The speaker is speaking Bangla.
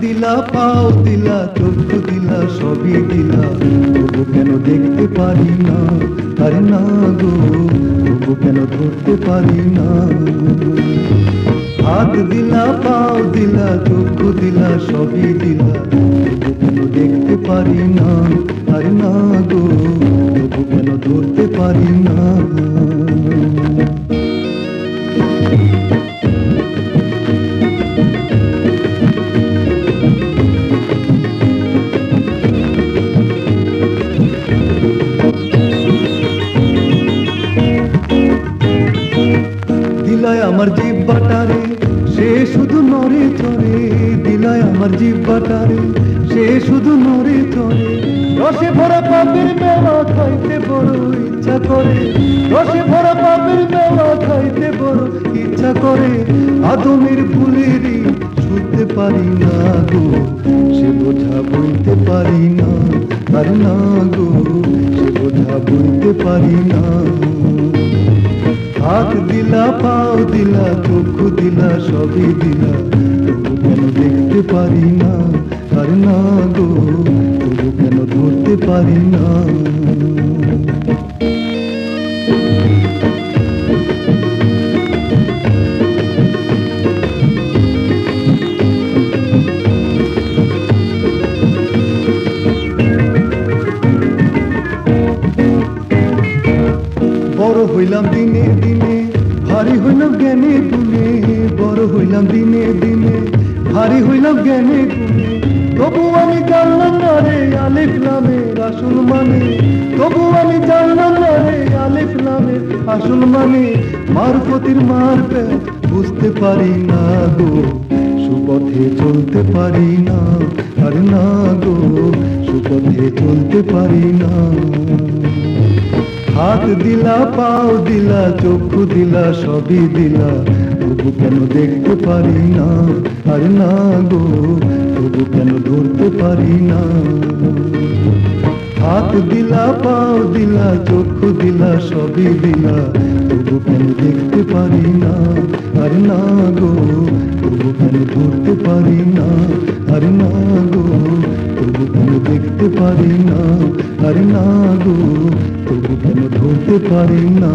দিলা, পাও দিলা চোখ দিলা, সবই দিলা। তবু কেন দেখতে পারি না? আরে না গো, তবু কেন ধরতে পারি না? হাত দিলা, পাও দিলা চোখ দিলা, সবই দিলা। তবু দেখতে পারি না, আরে না গো তবু কেন ধরতে পারি না। আমার জীব বাটারে নরে চরে দিলায় আমার জীব বাটারে সে শুধু নরে চরে রসে ভরা পাপের মেলা খাইতে বড় ইচ্ছা করে। রসে ভরা পাপের মেলা খাইতে বড় ইচ্ছা করে। আদমের ফুলেরই ছুঁতে পারি না গো, সে বোঝা বইতে পারি না আর না গো, সে বোঝা বইতে পারি না। হাত দিলা, পাও দিলা চক্ষু দিলা, সবই দিলা। তবু কেন দেখতে পারি না? আর না গো, তবু কেন ধরতে পারি না? হইলাম দিনে দিনে, ভারী হইলাম জ্ঞানে গুণে, বড় হইলাম দিনে দিনে, ভারী হইলাম জ্ঞানে গুণে। তবু আমি জানলাম না রে আলিফ নামের আসল মানে। তবু আমি জানলাম না রে আলিফ নামের আসল মানে। মারফতির মার বুঝতে পারি না গো, সুপথে চলতে পারি না। আর না গো, সুপথে চলতে পারি না। হাত দিলা, পাও দিলা, চক্ষু দিলা, সবই দিলা। তবু কেন দেখতে পারি না? আর না গো, তবু কেন ধরতে পারি না? হাত দিলা, পাও দিলা, চক্ষু দিলা, সবই দিলা। তবু কেন দেখতে পারি না? আর না গো, তবু কেন ধরতে পারি না? আর না গো, তবু কেন দেখতে পারি না? আর না গো তবু কেন ধরতে পারি না